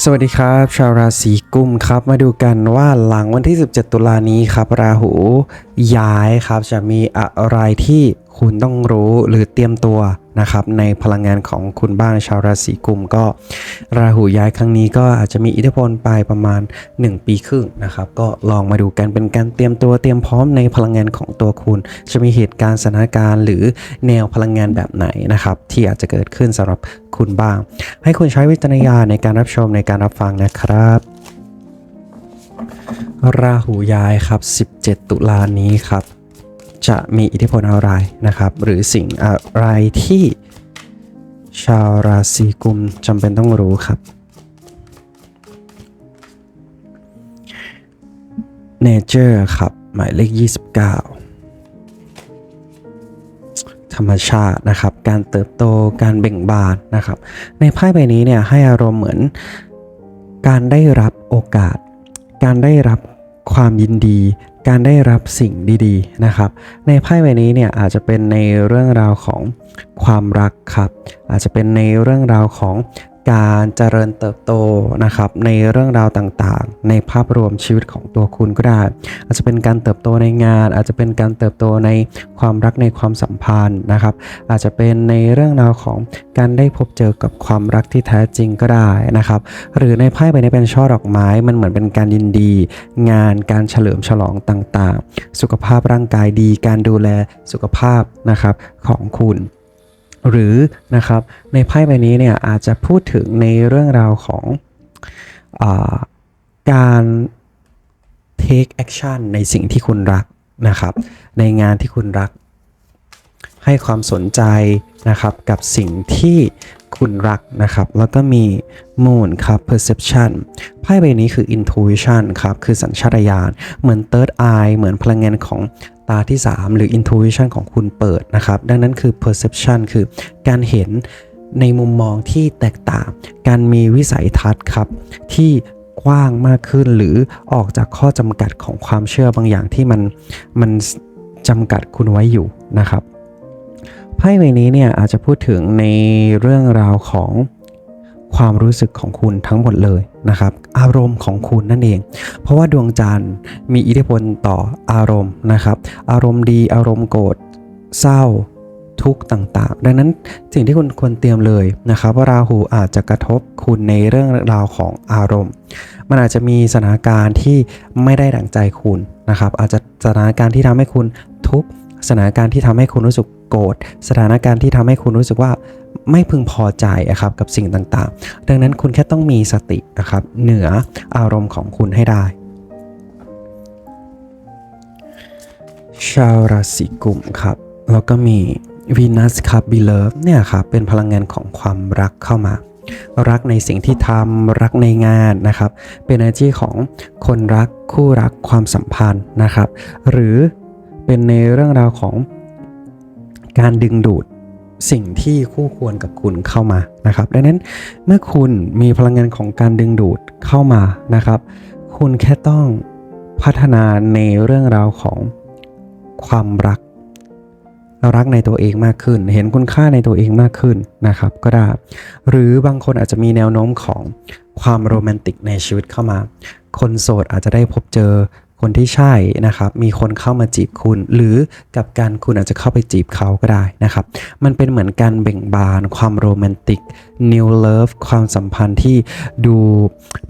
สวัสดีครับ ชาวราศีกุมครับ มาดูกันว่าหลังวันที่ 17 ตุลานี้ครับ ราหูย้ายครับจะมีอะไรที่ คุณต้องรู้หรือเตรียมตัวนะครับในพลังงานของคุณบ้างชาวราศีกุมก็ราหูย้ายครั้งนี้ก็อาจจะมีอิทธิพลไปประมาณ 1 ปีครึ่งนะครับ ก็ลองมาดูกันเป็นการเตรียมตัวเตรียมพร้อมในพลังงานของตัวคุณ จะมีเหตุการณ์สถานการณ์หรือแนวพลังงานแบบไหนนะครับ ที่อาจจะเกิดขึ้นสำหรับคุณบ้าง ให้คุณใช้วิจารณญาณในการรับชมในการรับฟังนะครับราหูย้ายครับ 17 ตุลานี้ครับ จะมีอิทธิพลอะไรนะครับ หรือสิ่งอะไรที่ชาวราศีกุมจำเป็นต้องรู้ครับ Nature ครับ หมายเลข 29 ธรรมชาตินะครับ การเติบโตการเบ่งบานนะครับ ในไพ่ใบนี้เนี่ยให้อารมณ์เหมือนการได้รับโอกาส การได้รับความยินดี การได้รับสิ่งดีๆนะครับ ในไพ่ใบนี้เนี่ยอาจจะเป็นในเรื่องราวของความรักครับ อาจจะเป็นในเรื่องราวของ การเจริญเติบโตนะครับในเรื่องราวต่างๆ ในภาพรวมชีวิตของตัวคุณก็ได้ อาจจะเป็นการเติบโตในงาน อาจจะเป็นการเติบโตในความรักในความสัมพันธ์นะครับ อาจจะเป็นในเรื่องราวของการได้พบเจอกับความรักที่แท้จริงก็ได้นะครับ หรือในไพ่ใบนี้เป็นช่อดอกไม้มันเหมือนเป็นการยินดี งานการเฉลิมฉลองต่างๆ สุขภาพร่างกายดี การดูแลสุขภาพนะครับของคุณ หรือนะครับในไพ่ใบนี้เนี่ยอาจจะพูดถึงในเรื่องราวของอการ take action ในสิ่งที่คุณรักนะครับ ในงานที่คุณรัก ให้ความสนใจนะครับกับสิ่งที่คุณรักนะครับ แล้วก็มี moon ครับ perception ไพ่ใบนี้คือ intuition ครับ คือสัญชาตญาณ เหมือน third eye เหมือนพลังงานของาที่ 3 หรือ intuition ของคุณเปิดนะครับ ดังนั้นคือ perception คือการเห็นในมุมมองที่แตกต่าง การมีวิสัยทัศน์ครับ ที่กว้างมากขึ้นหรือออกจากข้อจำกัดของความเชื่อบางอย่างที่มันมันจำกัดคุณไว้อยู่นะครับไพ่ใบนี้เนี่ยอาจจะพูดถึงในเรื่องราวของ ความรู้สึกของคุณทั้งหมดเลยนะครับ อารมณ์ของคุณนั่นเอง เพราะว่าดวงจันทร์มีอิทธิพลต่ออารมณ์นะครับ อารมณ์ดีอารมณ์โกรธเศร้าทุกข์ต่างๆ ดังนั้นสิ่งที่คุณควรเตรียมเลยนะครับว่าราหูอาจจะกระทบคุณในเรื่องราวของอารมณ์ มันอาจจะมีสถานการณ์ที่ไม่ได้ดั่งใจคุณนะครับ อาจจะสถานการณ์ที่ทำให้คุณทุกข์สถานการณ์ที่ทำให้คุณรู้สึกโกรธสถานการณ์ที่ทำให้คุณรู้สึกว่า ไม่พึงพอใจอะครับกับสิ่งต่างๆ ดังนั้นคุณแค่ต้องมีสตินะครับเหนืออารมณ์ของคุณให้ได้ ชาวราศีกุมครับ แล้วก็มีวีนัสครับบีเลิฟเนี่ยครับเป็นพลังงานของความรักเข้ามารักในสิ่งที่ทำรักในงานนะครับ เป็น energy ของคนรักคู่รักความสัมพันธ์นะครับ หรือเป็นในเรื่องราวของการดึงดูด สิ่งที่คู่ควรกับคุณเข้ามานะครับ ดังนั้นเมื่อคุณมีพลังงานของการดึงดูดเข้ามานะครับ คุณแค่ต้องพัฒนาในเรื่องราวของความรักรักในตัวเองมากขึ้น เห็นคุณค่าในตัวเองมากขึ้นนะครับ ก็ได้ หรือบางคนอาจจะมีแนวโน้มของความโรแมนติกในชีวิตเข้ามา คนโสดอาจจะได้พบเจอ คนที่ใช่นะครับ มีคนเข้ามาจีบคุณ หรือกับการคุณอาจจะเข้าไปจีบเขาก็ได้นะครับ มันเป็นเหมือนการเบ่งบาน ความโรแมนติก new love ความสัมพันธ์ที่ดู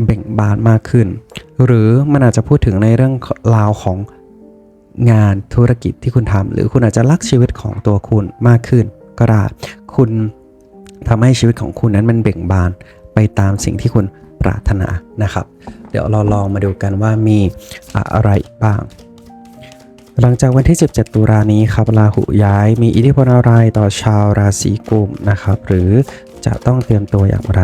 เบ่งบานมากขึ้น หรือมันอาจจะพูดถึงในเรื่องราวของงานธุรกิจที่คุณทำหรือคุณอาจจะรักชีวิตของตัวคุณมากขึ้น ก็ได้คุณทำให้ชีวิตของคุณนั้นมันเบ่งบานไปตามสิ่งที่คุณ ปรารถนานะครับ เดี๋ยวเราลองมาดูกันว่ามีอะไรบ้าง หลังจากวันที่ 17 ตุลานี้ครับราหูย้ายมีอิทธิพลอะไรต่อชาวราศีกุมนะครับ หรือจะต้องเตรียมตัวอย่างไร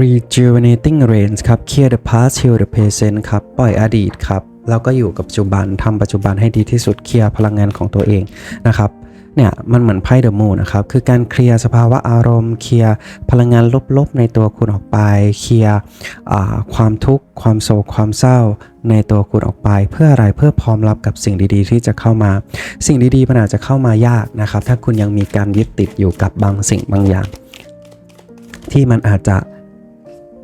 rejuvenating rains ครับ clear the past heal the present ครับ ปล่อยอดีตครับ แล้วก็อยู่กับปัจจุบันทำปัจจุบันให้ดีที่สุด เคลียร์พลังงานของตัวเองนะครับ เนี่ยมันเหมือนไพ่เดอะมูนนะครับ คือการเคลียร์สภาวะอารมณ์ เคลียร์พลังงานลบๆในตัวคุณออกไป เคลียร์ความทุกข์ความโศกความเศร้าในตัวคุณออกไป เพื่ออะไรเพื่อพร้อมรับกับสิ่งดีๆ ที่จะเข้ามา สิ่งดีๆมันอาจจะเข้ามายากนะครับ ถ้าคุณยังมีการยึดติดอยู่กับบางสิ่งบางอย่าง ที่มันอาจจะ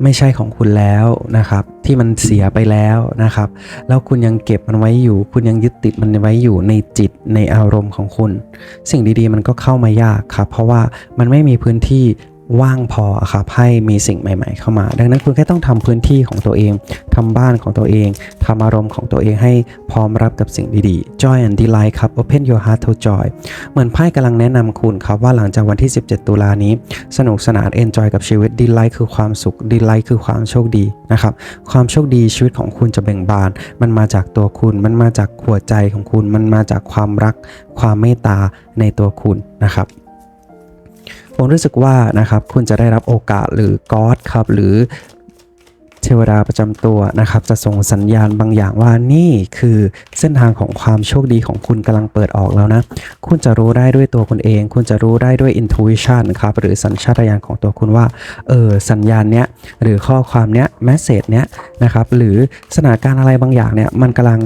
ไม่ใช่ของคุณแล้วนะครับ ที่มันเสียไปแล้วนะครับ แล้วคุณยังเก็บมันไว้อยู่ คุณยังยึดติดมันไว้อยู่ในจิตในอารมณ์ของคุณ สิ่งดีๆ มันก็เข้ามายากครับ เพราะว่ามันไม่มีพื้นที่ ว่างพอครับให้มีสิ่งใหม่ ๆ เข้ามา ดังนั้นคุณแค่ต้องทำพื้นที่ของตัวเองทำบ้านของตัวเองทำอารมณ์ของตัวเองให้พร้อมรับกับสิ่งดีๆ joy and delight ครับ open your heart to joy เหมือนไพ่กำลังแนะนำคุณครับว่าหลังจากวันที่ 17 ตุลานี้ สนุกสนาน enjoy กับชีวิต delight คือความสุข delight คือความโชคดีนะครับความโชคดีชีวิตของคุณจะเบ่งบาน มันมาจากตัวคุณ มันมาจากหัวใจของคุณ มันมาจากความรัก ความเมตตาในตัวคุณนะครับ ผมรู้สึกว่านะครับคุณจะได้รับโอกาสหรือก๊อดครับหรือ เทวดาประจำตัวนะครับ จะส่งสัญญาณบางอย่างว่านี่คือเส้นทางของความโชคดีของคุณกำลังเปิดออกแล้วนะ คุณจะรู้ได้ด้วยตัวคุณเอง คุณจะรู้ได้ด้วย intuition ครับหรือสัญชาตญาณของตัวคุณว่าเออสัญญาณเนี้ยหรือข้อความเนี้ยแมสเซจเนี้ยนะครับหรือสถานการณ์อะไรบางอย่างเนี่ยมันกำลัง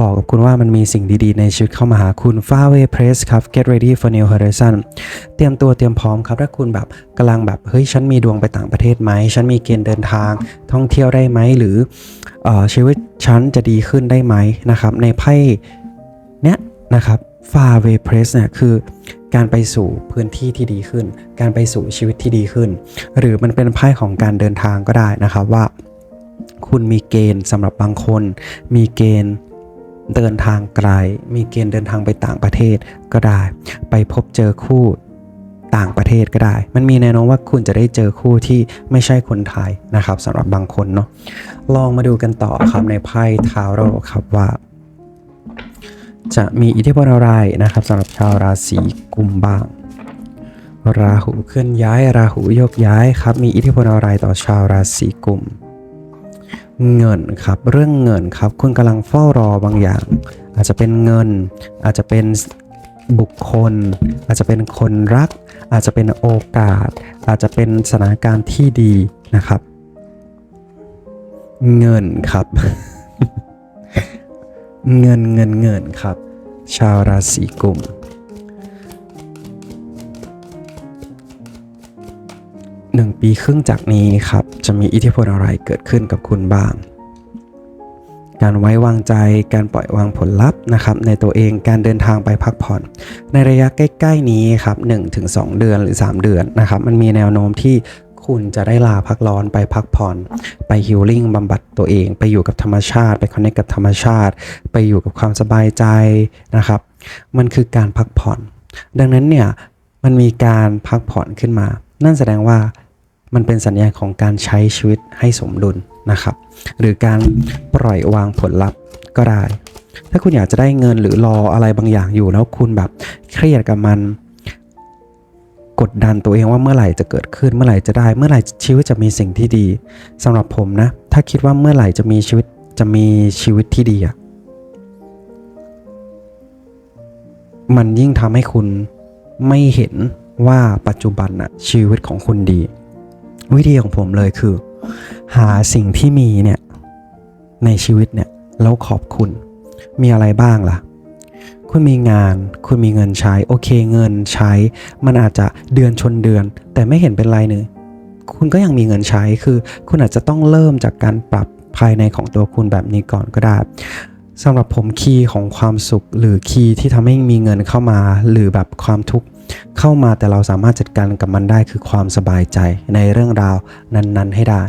บอกกับคุณว่ามันมีสิ่งดีๆ ในชีวิตเข้ามาหาคุณ Far Away Press ครับ Get ready for new horizon เตรียมตัวเตรียมพร้อมครับถ้าคุณแบบกำลังแบบเฮ้ยฉันมีดวงไปต่างประเทศไหมฉันมีเกณฑ์เดินทางท่องเที่ยวที่ยวได้ไหมหรืออชีวิตฉันจะดีขึ้นได้ไหมนะครับ ในไพ่เนี้ยนะครับ Far Away Press เนี่ยคือการไปสู่พื้นที่ที่ดีขึ้น การไปสู่ชีวิตที่ดีขึ้น หรือมันเป็นไพ่ของการเดินทางก็ได้นะครับว่า คุณมีเกณฑ์สำหรับบางคน มีเกณฑ์เดินทางไกล มีเกณฑ์เดินทางไปต่างประเทศก็ได้ ไปพบเจอคู่ ต่างประเทศก็ได้ มันมีแนวโน้มว่าคุณจะได้เจอคู่ที่ไม่ใช่คนไทยนะครับสำหรับบางคนเนาะลองมาดูกันต่อครับในไพ่ทาโร่ครับว่า จะมีอิทธิพลอะไรนะครับสำหรับชาวราศีกุมบ้าง ราหูเคลื่อนย้ายราหูโยกย้ายครับ มีอิทธิพลอะไรต่อชาวราศีกุมเงินครับเรื่องเงินครับ คุณกำลังเฝ้ารอบางอย่าง อาจจะเป็นเงิน อาจจะเป็น บุคคล อาจจะเป็นคนรัก อาจจะเป็นโอกาส อาจจะเป็นสถานการณ์ที่ดีนะครับ เงินครับ เงินเงินเงินครับ ชาวราศีกุมหนึ่งปีครึ่งจากนี้ครับ จะมีอิทธิพลอะไรเกิดขึ้นกับคุณบ้าง การไว้วางใจ การปล่อยวางผลลัพธ์นะครับในตัวเองการเดินทางไปพักผ่อน ในระยะใกล้ ๆ นี้ครับ1-2 เดือนหรือ 3 เดือนนะครับมันมีแนวโน้มที่คุณจะได้ลาพักร้อนไปพักผ่อน ไปฮิลลิ่งบำบัดตัวเอง ไปอยู่กับธรรมชาติ ไปคอนเนคกับธรรมชาติ ไปอยู่กับความสบายใจนะครับ มันคือการพักผ่อน ดังนั้นเนี่ยมันมีการพักผ่อนขึ้นมา นั่นแสดงว่ามันเป็นสัญญาณของการใช้ชีวิตให้สมดุล นะครับ หรือการปล่อยวางผลลัพธ์ก็ได้ ถ้าคุณอยากจะได้เงินหรือรออะไรบางอย่างอยู่แล้วคุณแบบเครียดกับมัน กดดันตัวเองว่าเมื่อไหร่จะเกิดขึ้นเมื่อไหร่จะได้ เมื่อไหร่ชีวิตจะมีสิ่งที่ดีสำหรับผมนะ ถ้าคิดว่าเมื่อไหร่จะมีชีวิตจะมีชีวิตที่ดีอะมันยิ่งทำให้คุณไม่เห็นว่าปัจจุบันอะชีวิตของคุณดี วิธีของผมเลยคือ หาสิ่งที่มีเนี่ยในชีวิตเนี่ยแล้วขอบคุณ มีอะไรบ้างล่ะ คุณมีงาน คุณมีเงินใช้ โอเคเงินใช้ มันอาจจะเดือนชนเดือน แต่ไม่เห็นเป็นไรเลยคุณก็ยังมีเงินใช้คือ คุณอาจจะต้องเริ่มจากการปรับภายในของตัวคุณแบบนี้ก่อนก็ได้สำหรับผมคีย์ของความสุขหรือคีย์ที่ทำให้มีเงินเข้ามา หรือแบบความทุกข์ เข้ามาแต่เราสามารถจัดการกับมันได้คือความสบายใจในเรื่องราวนั้นๆ ให้ได้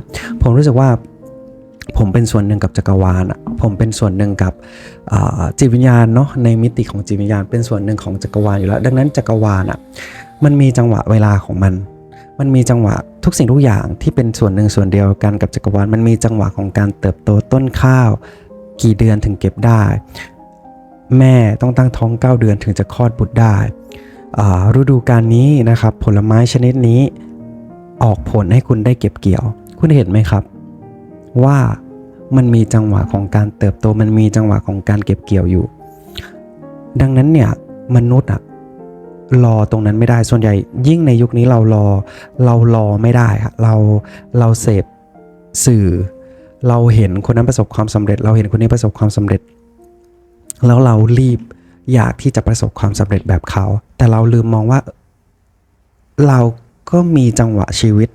ผมรู้สึกว่าผมเป็นส่วนหนึ่งกับจักรวาลผมเป็นส่วนหนึ่งกับจิตวิญญาณเนาะในมิติของจิตวิญญาณ เป็นส่วนหนึ่งของจักรวาลอยู่แล้ว ดังนั้นจักรวาลอะมันมีจังหวะเวลาของมัน มันมีจังหวะทุกสิ่งทุกอย่างที่เป็นส่วนหนึ่งส่วนเดียวกันกับจักรวาล มันมีจังหวะของการเติบโตต้นข้าว กี่เดือนถึงเก็บได้ แม่ต้องตั้งท้อง 9 เดือนถึงจะคลอดบุตรได้ ฤดูการนี้นะครับผลไม้ชนิดนี้ออกผลให้คุณได้เก็บเกี่ยว คุณเห็นไหมครับ ว่ามันมีจังหวะของการเติบโตมันมีจังหวะของการเก็บเกี่ยวอยู่ ดังนั้นเนี่ยมนุษย์อะรอตรงนั้นไม่ได้ส่วนใหญ่ ยิ่งในยุคนี้เรารอเรารอไม่ได้อะเราเราเสพสื่อ เราเห็นคนนั้นประสบความสำเร็จ เราเห็นคนนี้ประสบความสำเร็จ แล้วเรารีบอยากที่จะประสบความสำเร็จแบบเขา แต่เราลืมมองว่า เราก็มีจังหวะชีวิต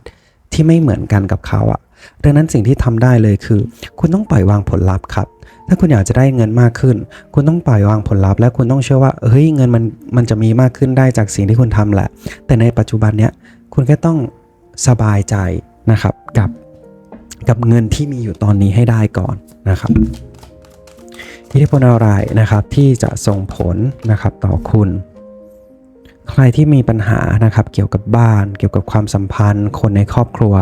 ที่ไม่เหมือนกันกับเขาอะดังนั้นสิ่งที่ทำได้เลยคือ คุณต้องปล่อยวางผลลัพธ์ครับ ถ้าคุณอยากจะได้เงินมากขึ้น คุณต้องปล่อยวางผลลัพธ์และคุณต้องเชื่อว่าเฮ้ยเงินมันมันจะมีมากขึ้นได้จากสิ่งที่คุณทำแหละ แต่ในปัจจุบันเนี้ยคุณแค่ต้องสบายใจนะครับกับกับเงินที่มีอยู่ตอนนี้ให้ได้ก่อนนะครับอิทธิพลอะไรนะครับที่จะส่งผลนะครับต่อคุณ ใครที่มีปัญหานะครับเกี่ยวกับบ้าน เกี่ยวกับความสัมพันธ์ คนในครอบครัว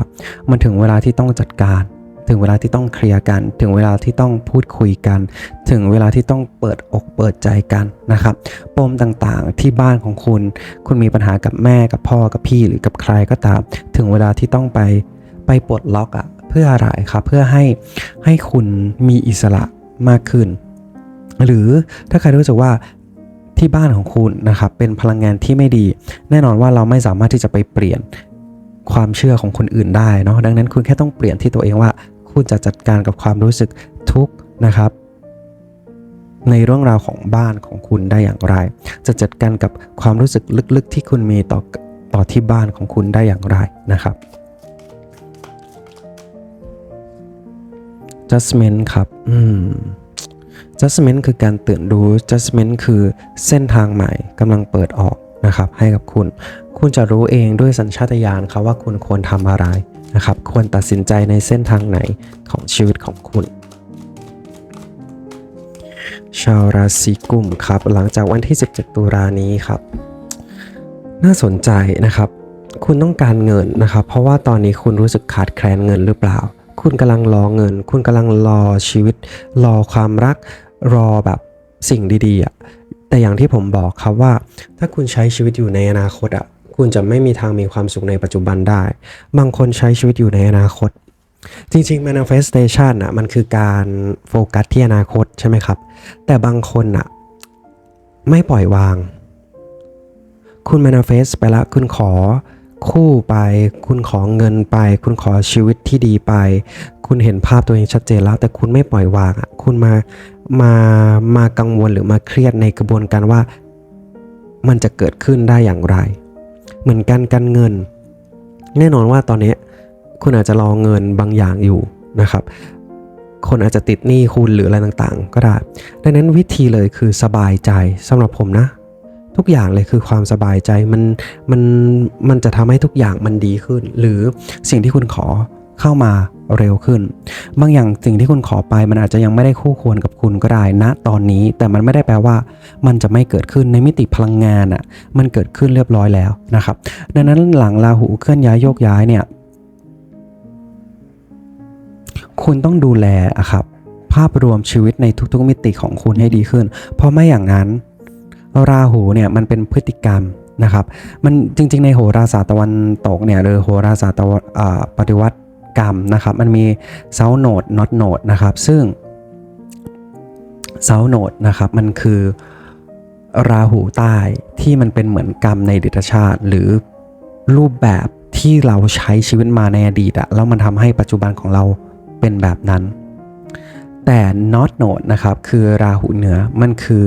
มันถึงเวลาที่ต้องจัดการ ถึงเวลาที่ต้องเคลียร์กัน ถึงเวลาที่ต้องพูดคุยกัน ถึงเวลาที่ต้องเปิดอกเปิดใจกันนะครับปมต่างๆที่บ้านของคุณ คุณมีปัญหากับแม่กับพ่อกับพี่หรือกับใครก็ตาม ถึงเวลาที่ต้องไปไปปลดล็อกอะเพื่ออะไรครับเพื่อให้ให้คุณมีอิสระมากขึ้นหรือถ้าใครรู้สึกว่า ที่บ้านของคุณนะครับเป็นพลังงานที่ไม่ดี แน่นอนว่าเราไม่สามารถที่จะไปเปลี่ยนความเชื่อของคนอื่นได้เนาะดังนั้นคุณแค่ต้องเปลี่ยนที่ตัวเองว่า คุณจะจัดการกับความรู้สึกทุกข์นะครับ ในเรื่องราวของบ้านของคุณได้อย่างไร จะจัดการกับความรู้สึกลึกๆ ที่คุณมีต่อต่อที่บ้านของคุณได้อย่างไรนะครับ judgment ครับ อืม judgment คือการตื่นรู้ judgment คือเส้นทางใหม่กำลังเปิดออกนะครับให้กับคุณ คุณจะรู้เองด้วยสัญชาตญาณครับว่าคุณควรทำอะไรนะครับ ควรตัดสินใจในเส้นทางไหนของชีวิตของคุณ ชาวราศีกุมครับ หลังจากวันที่ 17 ตุลานี้ครับ น่าสนใจนะครับ คุณต้องการเงินนะครับ เพราะว่าตอนนี้คุณรู้สึกขาดแคลนเงินหรือเปล่า คุณกำลังรอเงิน คุณกำลังรอชีวิต รอความรัก รอแบบสิ่งดีๆอะแต่อย่างที่ผมบอกครับว่า ถ้าคุณใช้ชีวิตอยู่ในอนาคตอะคุณจะไม่มีทางมีความสุขในปัจจุบันได้ บางคนใช้ชีวิตอยู่ในอนาคต จริงๆ manifestation อะมันคือการโฟกัสที่อนาคตใช่ไหมครับ แต่บางคนอะไม่ปล่อยวาง คุณ manifest ไปแล้วคุณขอคู่ไป คุณขอเงินไป คุณขอชีวิตที่ดีไป คุณเห็นภาพตัวเองชัดเจนแล้ว แต่คุณไม่ปล่อยวางอะ คุณมา มามากังวลหรือมาเครียดในกระบวนการว่า มันจะเกิดขึ้นได้อย่างไร เหมือนกันการเงิน แน่นอนว่าตอนนี้คุณอาจจะรอเงินบางอย่างอยู่นะครับ คนอาจจะติดหนี้คุณหรืออะไรต่างๆ ก็ได้ ดังนั้นวิธีเลยคือสบายใจสำหรับผมนะ ทุกอย่างเลยคือความสบายใจมันมันมันจะทำให้ทุกอย่างมันดีขึ้น หรือสิ่งที่คุณขอ เข้ามาเร็วขึ้น บางอย่างสิ่งที่คุณขอไปมันอาจจะยังไม่ได้คู่ควรกับคุณก็ได้นะตอนนี้ แต่มันไม่ได้แปลว่า มันจะไม่เกิดขึ้นในมิติพลังงานอะ่ะมันเกิดขึ้นเรียบร้อยแล้วนะครับ ดังนั้นหลังราหูเคลื่อนย้ายโยกย้ายเนี่ยคุณต้องดูแลอะครับ ภาพรวมชีวิตในทุกๆมิติของคุณให้ดีขึ้น เพราะไม่อย่างนั้น ราหูเนี่ยมันเป็นพฤติกรรมนะครับ มันจริงๆ ในโหราศาสตร์ตะวันตกเนี่ยหรือโหราศาสตร์ปฏิวัติ กรรมนะครับมันมีเซาโนดน็อตโนดนะครับซึ่งเซาโนดนะครับมันคือราหูใต้ที่มันเป็นเหมือนกรรมในดิตชาติ หรือรูปแบบที่เราใช้ชีวิตมาในอดีตอะแล้วมันทำให้ปัจจุบันของเราเป็นแบบนั้น แต่ not node นะครับคือราหูเหนือมันคือ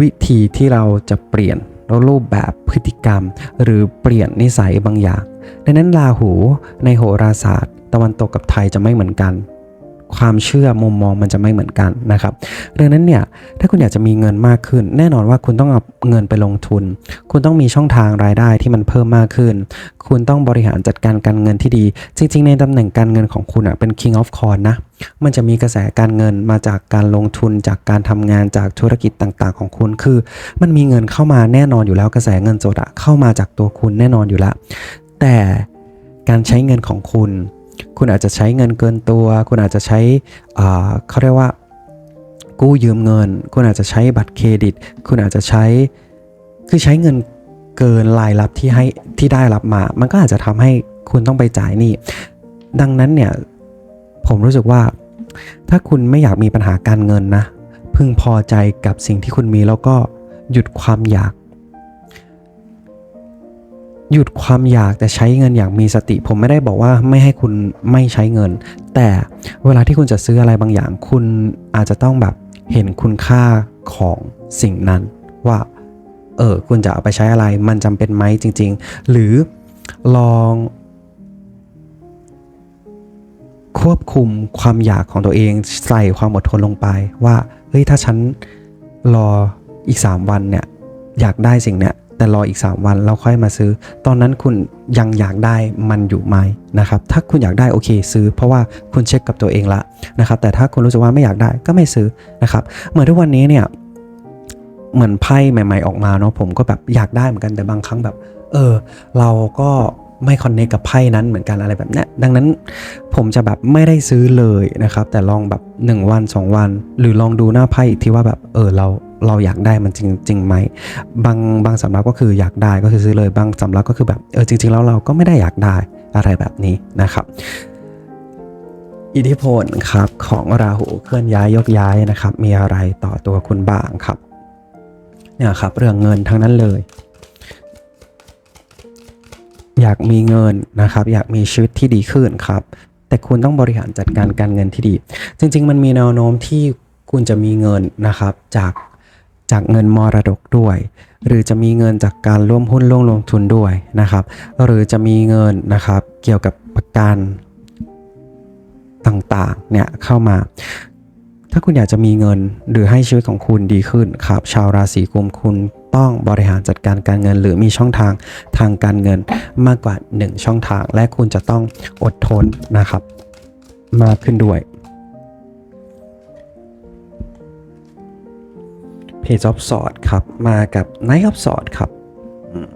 วิธีที่เราจะเปลี่ยนรูปแบบพฤติกรรม หรือเปลี่ยนนิสัยบางอย่าง ดังนั้นราหูในโหราศาสตร์ ตะวันตกกับไทยจะไม่เหมือนกัน ความเชื่อมุมมองมันจะไม่เหมือนกันนะครับดังนั้นเนี่ยถ้าคุณอยากจะมีเงินมากขึ้น แน่นอนว่าคุณต้องเอาเงินไปลงทุน คุณต้องมีช่องทางรายได้ที่มันเพิ่มมากขึ้น คุณต้องบริหารจัดการการเงินที่ดี จริง ๆ ในตำแหน่งการเงินของคุณอะเป็น king of coin นะมันจะมีกระแสการเงินมาจากการลงทุนจากการทำงานจากธุรกิจต่างๆ ของคุณ คือ มันมีเงินเข้ามาแน่นอนอยู่แล้วกระแสเงินสดอะเข้ามาจากตัวคุณแน่นอนอยู่แล้ว แต่การใช้เงินของคุณ คุณอาจจะใช้เงินเกินตัว คุณอาจจะใช้เขาเรียกว่า กู้ยืมเงิน คุณอาจจะใช้บัตรเครดิต คุณอาจจะใช้คือใช้เงินเกินรายรับที่ให้ที่ได้รับมา มันก็อาจจะทำให้คุณต้องไปจ่ายหนี้ดังนั้นเนี่ยผมรู้สึกว่า ถ้าคุณไม่อยากมีปัญหาการเงินนะ พึงพอใจกับสิ่งที่คุณมีแล้วก็หยุดความอยาก หยุดความอยากแต่ใช้เงินอย่างมีสติ ผมไม่ได้บอกว่าไม่ให้คุณไม่ใช้เงิน แต่เวลาที่คุณจะซื้ออะไรบางอย่าง คุณอาจจะต้องแบบเห็นคุณค่าของสิ่งนั้นว่าเออคุณจะเอาไปใช้อะไรมันจำเป็นไหมจริง ๆ หรือลองควบคุมความอยากของตัวเองใส่ความอดทนลงไปว่าเฮ้ยถ้าฉันรออีก 3 วันเนี่ยอยากได้สิ่งเนี้ย แต่รออีก 3 วันเราค่อยมาซื้อ ตอนนั้นคุณยังอยากได้มันอยู่ไหมนะครับ ถ้าคุณอยากได้โอเค ซื้อ เพราะว่าคุณเช็คกับตัวเองละนะครับ แต่ถ้าคุณรู้สึกว่าไม่อยากได้ก็ไม่ซื้อนะครับ เหมือนทุกวันนี้เนี่ยเหมือนไพ่ใหม่ ๆออกมาเนาะผมก็แบบอยากได้เหมือนกันแต่บางครั้งแบบ เออ เราก็ไม่คอนเนคกับไพ่นั้นเหมือนกันอะไรแบบนี้ดังนั้นผมจะแบบไม่ได้ซื้อเลยนะครับ แต่ลองแบบ 1 วัน 2 วัน หรือลองดูหน้าไพ่อีกทีว่าแบบเออเรา เราอยากได้มันจริงจริงไหมบางบางสำรับก็คืออยากได้ก็คือซื้อเลยบางสำรับก็คือแบบเออจริง ๆ แล้วเราก็ไม่ได้อยากได้อะไรแบบนี้นะครับ อิทธิพลครับของราหูเคลื่อนย้ายยกย้ายนะครับ มีอะไรต่อตัวคุณบ้างครับเนี่ยครับเรื่องเงินทั้งนั้นเลย อยากมีเงินนะครับ อยากมีชีวิตที่ดีขึ้นครับ แต่คุณต้องบริหารจัดการการเงินที่ดี จริง ๆ มันมีแนวโน้มที่คุณจะมีเงินนะครับจาก จากเงินมรดกด้วย หรือจะมีเงินจากการร่วมหุ้นร่วมลงทุนด้วยนะครับ หรือจะมีเงินนะครับเกี่ยวกับประกันต่างๆเนี่ยเข้ามา ถ้าคุณอยากจะมีเงินหรือให้ชีวิตของคุณดีขึ้นครับ ชาวราศีกุมคุณต้องบริหารจัดการการเงิน หรือมีช่องทางทางการเงินมากกว่า 1 ช่องทาง และคุณจะต้องอดทนนะครับ มากขึ้นด้วย Page of Sword ครับ มากับ Knight of Sword ครับอืม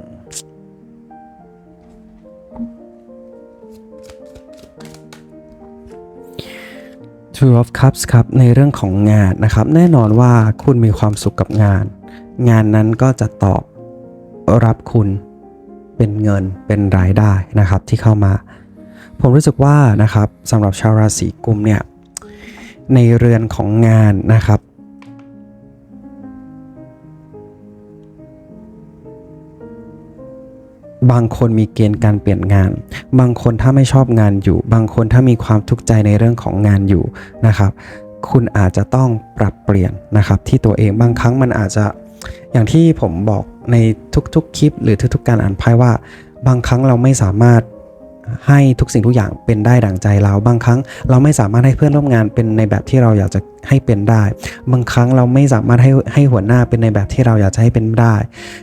Two of Cups ครับในเรื่องของงานนะครับ แน่นอนว่าคุณมีความสุขกับงาน งานนั้นก็จะตอบรับคุณเป็นเงินเป็นรายได้นะครับที่เข้ามา ผมรู้สึกว่านะครับสำหรับชาวราศีกุมเนี่ยในเรือนของงานนะครับ บางคนมีเกณฑ์การเปลี่ยนงาน บางคนถ้าไม่ชอบงานอยู่ บางคนถ้ามีความทุกข์ใจในเรื่องของงานอยู่นะครับ คุณอาจจะต้องปรับเปลี่ยนนะครับ ที่ตัวเองบางครั้งมันอาจจะอย่างที่ผมบอกในทุกๆคลิป หรือทุกๆการอ่านไพ่ว่า บางครั้งเราไม่สามารถให้ทุกสิ่งทุกอย่างเป็นได้ดั่งใจเรา บางครั้งเราไม่สามารถให้เพื่อนร่วมงานเป็นในแบบที่เราอยากจะให้เป็นได้ บางครั้งเราไม่สามารถให้ให้หัวหน้าเป็นในแบบที่เราอยากจะให้เป็นได้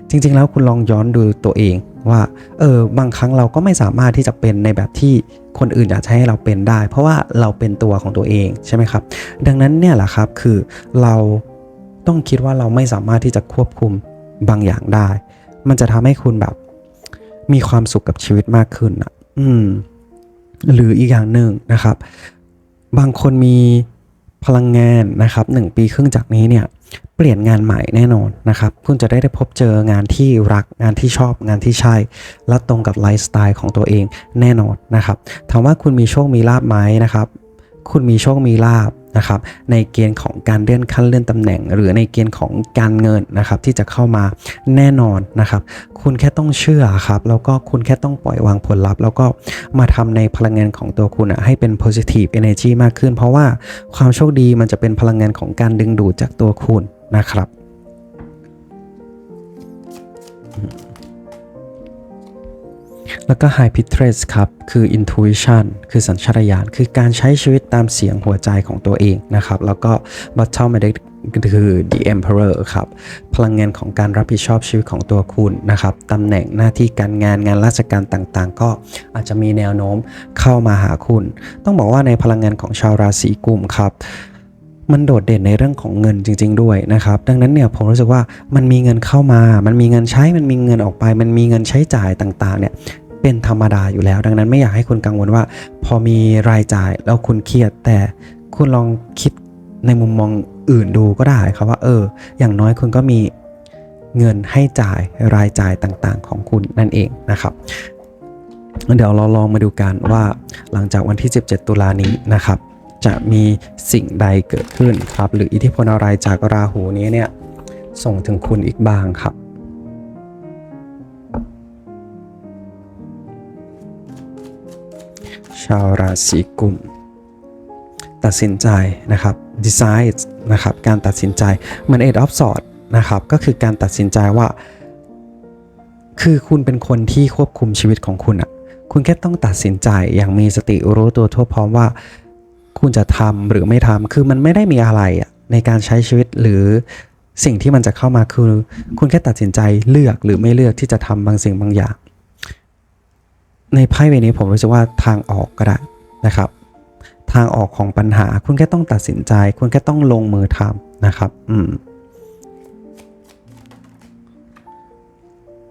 จริง ๆ แล้วคุณลองย้อนดูตัวเอง ว่าเออบางครั้งเราก็ไม่สามารถที่จะเป็นในแบบที่คนอื่นอยากให้เราเป็นได้ เพราะว่าเราเป็นตัวของตัวเองใช่ไหมครับ ดังนั้นเนี่ยแหละครับคือเราต้องคิดว่าเราไม่สามารถที่จะควบคุมบางอย่างได้ มันจะทำให้คุณแบบ มีความสุขกับชีวิตมากขึ้นอะ อืม หรืออีกอย่างหนึ่งนะครับ บางคนมีพลังงานนะครับหนึ่งปีครึ่งจากนี้เนี่ย เปลี่ยนงานใหม่แน่นอนนะครับ คุณจะได้ได้พบเจองานที่รักงานที่ชอบงานที่ใช่ และตรงกับไลฟ์สไตล์ของตัวเองแน่นอนนะครับถามว่าคุณมีโชคมีลาบไหมนะครับ คุณมีโชคมีลาบนะครับในเกณฑ์ของการเลื่อนขั้นเลื่อนตำแหน่ง หรือในเกณฑ์ของการเงินนะครับที่จะเข้ามาแน่นอนนะครับ คุณแค่ต้องเชื่อครับแล้วก็คุณแค่ต้องปล่อยวางผลลัพธ์ แล้วก็มาทำในพลังงานของตัวคุณให้เป็น positive energy มากขึ้น เพราะว่าความโชคดีมันจะเป็นพลังงานของการดึงดูดจากตัวคุณ นะครับ แล้วก็ High Pitch Trace ครับ คือ Intuition คือสัญชาตญาณ คือการใช้ชีวิตตามเสียงหัวใจของตัวเองนะครับ แล้วก็ Bottom m a d e คือ The Emperor ครับ พลังงานของการรับผิดชอบชีวิตของตัวคุณนะครับตำแหน่งหน้าที่การงานงานราชการต่างๆ ก็อาจจะมีแนวโน้มเข้ามาหาคุณ ต้องบอกว่าในพลังงานของชาวราศีกุมครับ มันโดดเด่นในเรื่องของเงินจริง ๆ ด้วยนะครับ ดังนั้นเนี่ยผมรู้สึกว่ามันมีเงินเข้ามา มันมีเงินใช้ มันมีเงินออกไป มันมีเงินใช้จ่ายต่างๆ เนี่ยเป็นธรรมดาอยู่แล้ว ดังนั้นไม่อยากให้คุณกังวลว่า พอมีรายจ่ายแล้วคุณเครียด แต่คุณลองคิดในมุมมองอื่นดูก็ได้ครับว่า เออ อย่างน้อยคุณก็มีเงินให้จ่ายรายจ่ายต่างๆ ของคุณนั่นเองนะครับเดี๋ยวเราลองมาดูกันว่าหลังจากวันที่ 17 ตุลานี้นะครับ จะมีสิ่งใดเกิดขึ้นครับ หรืออิทธิพลอะไรจากราหูนี้เนี่ยส่งถึงคุณอีกบ้างครับชาวราศีกุมตัดสินใจนะครับ decide นะครับการตัดสินใจมัน eight of swords นะครับก็คือการตัดสินใจว่า คือคุณเป็นคนที่ควบคุมชีวิตของคุณอะคุณแค่ต้องตัดสินใจอย่างมีสติรู้ตัวทั่วพร้อมว่า คุณจะทำหรือไม่ทำคือมันไม่ได้มีอะไรในการใช้ชีวิตหรือสิ่งที่มันจะเข้ามาคือ คุณแค่ตัดสินใจเลือกหรือไม่เลือกที่จะทำบางสิ่งบางอย่าง ในไพ่ใบนี้ผมรู้สึกว่าทางออกก็ได้นะครับ ทางออกของปัญหา คุณแค่ต้องตัดสินใจ คุณแค่ต้องลงมือทำนะครับ อืม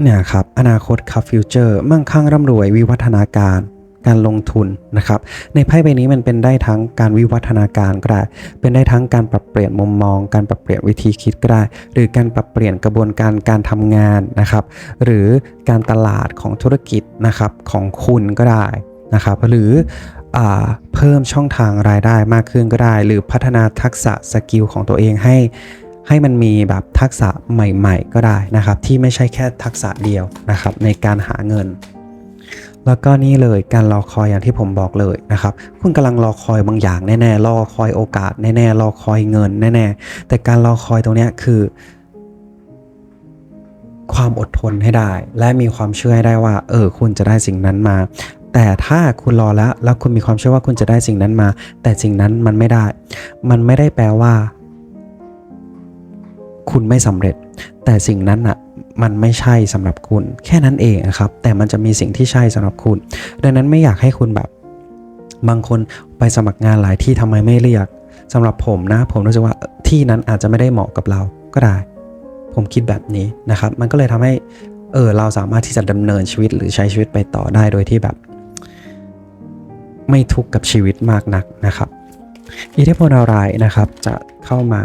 เนี่ยครับ อนาคตครับฟิวเจอร์ มั่งคั่งร่ำรวยวิวัฒนาการ การลงทุนนะครับ ในไพ่ใบนี้มันเป็นได้ทั้งการวิวัฒนาการก็ได้ เป็นได้ทั้งการปรับเปลี่ยนมุมมอง การปรับเปลี่ยนวิธีคิดก็ได้ หรือการปรับเปลี่ยนกระบวนการการทำงานนะครับ หรือการตลาดของธุรกิจนะครับของคุณก็ได้นะครับ หรือเพิ่มช่องทางรายได้มากขึ้นก็ได้ หรือพัฒนาทักษะสกิลของตัวเองให้ให้มันมีแบบทักษะใหม่ ๆ ก็ได้นะครับ ที่ไม่ใช่แค่ทักษะเดียวนะครับในการหาเงิน แล้วก็นี่เลยการรอคอยอย่างที่ผมบอกเลยนะครับ คุณกำลังรอคอยบางอย่างแน่ๆรอคอยโอกาสแน่ๆรอคอยเงินแน่ๆแต่การรอคอยตรงนี้คือ ความอดทนให้ได้ และมีความเชื่อให้ได้ว่า เออ คุณจะได้สิ่งนั้นมา แต่ถ้าคุณรอแล้วแล้วคุณมีความเชื่อว่าคุณจะได้สิ่งนั้นมา แต่สิ่งนั้นมันไม่ได้ มันไม่ได้แปลว่า คุณไม่สำเร็จ แต่สิ่งนั้นอะ มันไม่ใช่สำหรับคุณ แค่นั้นเองอะครับ แต่มันจะมีสิ่งที่ใช่สำหรับคุณ ดังนั้นไม่อยากให้คุณแบบ บางคนไปสมัครงานหลายที่ทำไมไม่เรียกสำหรับผมนะ ผมรู้สึกว่าที่นั้นอาจจะไม่ได้เหมาะกับเราก็ได้ ผมคิดแบบนี้นะครับ มันก็เลยทำให้เออเราสามารถที่จะดำเนินชีวิตหรือใช้ชีวิตไปต่อได้โดยที่แบบ ไม่ทุกข์กับชีวิตมากนักนะครับ อิทธิพลอะไรนะครับจะเข้ามา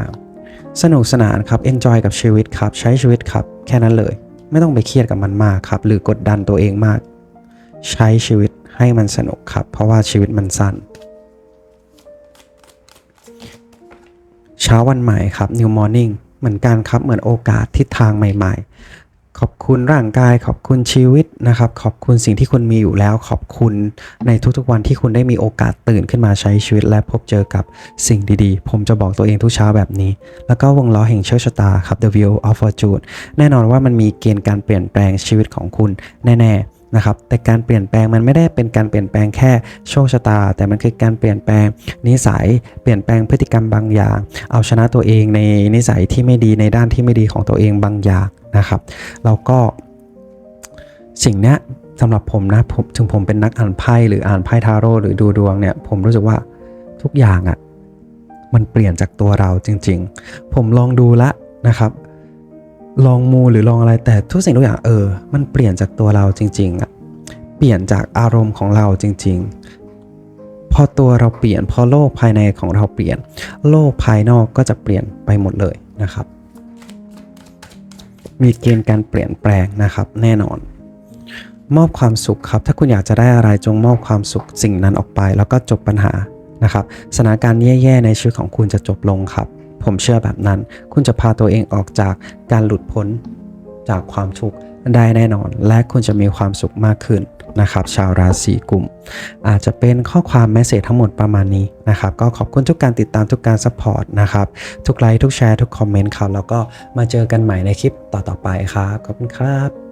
สนุกสนานครับ enjoy กับชีวิตครับ ใช้ชีวิตครับ แค่นั้นเลย ไม่ต้องไปเครียดกับมันมากครับ หรือกดดันตัวเองมาก ใช้ชีวิตให้มันสนุกครับ เพราะว่าชีวิตมันสั้น เช้าวันใหม่ครับ New Morning เหมือนกันครับเหมือนโอกาสทิศทางใหม่ ๆ ขอบคุณร่างกาย ขอบคุณชีวิตนะครับ ขอบคุณสิ่งที่คุณมีอยู่แล้ว ขอบคุณในทุกๆวันที่คุณได้มีโอกาสตื่นขึ้นมาใช้ชีวิต และพบเจอกับสิ่งดีๆ ผมจะบอกตัวเองทุกเช้าแบบนี้ แล้วก็วงล้อแห่งโชคชะตาครับ The Wheel of Fortune แน่นอนว่ามันมีเกณฑ์การเปลี่ยนแปลงชีวิตของคุณแน่ๆนะครับแต่การเปลี่ยนแปลงมันไม่ได้เป็นการเปลี่ยนแปลงแค่โชคชะตา แต่มันคือการเปลี่ยนแปลงนิสัย เปลี่ยนแปลงพฤติกรรมบางอย่าง เอาชนะตัวเองในนิสัยที่ไม่ดีในด้านที่ไม่ดีของตัวเองบางอย่าง นะครับ แล้วก็สิ่งเนี้ยสำหรับผมนะผมถึงผมเป็นนักอ่านไพ่หรืออ่านไพ่ทาโร่หรือดูดวงเนี่ย ผมรู้สึกว่าทุกอย่างอะ่ะมันเปลี่ยนจากตัวเราจริง ๆ ผมลองดูละนะครับ ลองมูหรือลองอะไรแต่ทุกสิ่งทุกอย่างเออ มันเปลี่ยนจากตัวเราจริง ๆอะ่ะเปลี่ยนจากอารมณ์ของเราจริง ๆ พอตัวเราเปลี่ยนพอโลกภายในของเราเปลี่ยน โลกภายนอกก็จะเปลี่ยนไปหมดเลยนะครับ มีเกณฑ์การเปลี่ยนแปลงนะครับแน่นอน มอบความสุขครับ ถ้าคุณอยากจะได้อะไรจงมอบความสุขสิ่งนั้นออกไป แล้วก็จบปัญหานะครับสถานการณ์แย่ๆในชีวิตของคุณจะจบลงครับ ผมเชื่อแบบนั้น คุณจะพาตัวเองออกจากการหลุดพ้นจากความทุกข์ ได้แน่นอน และคุณจะมีความสุขมากขึ้นนะครับ ชาวราศีกุม อาจจะเป็นข้อความแมสเซจทั้งหมดประมาณนี้นะครับ ก็ขอบคุณทุกการติดตามทุกการซัพพอร์ตนะครับ ทุกไลค์ทุกแชร์ทุกคอมเมนต์ครับแล้วก็มาเจอกันใหม่ในคลิปต่อๆไปครับ ขอบคุณครับ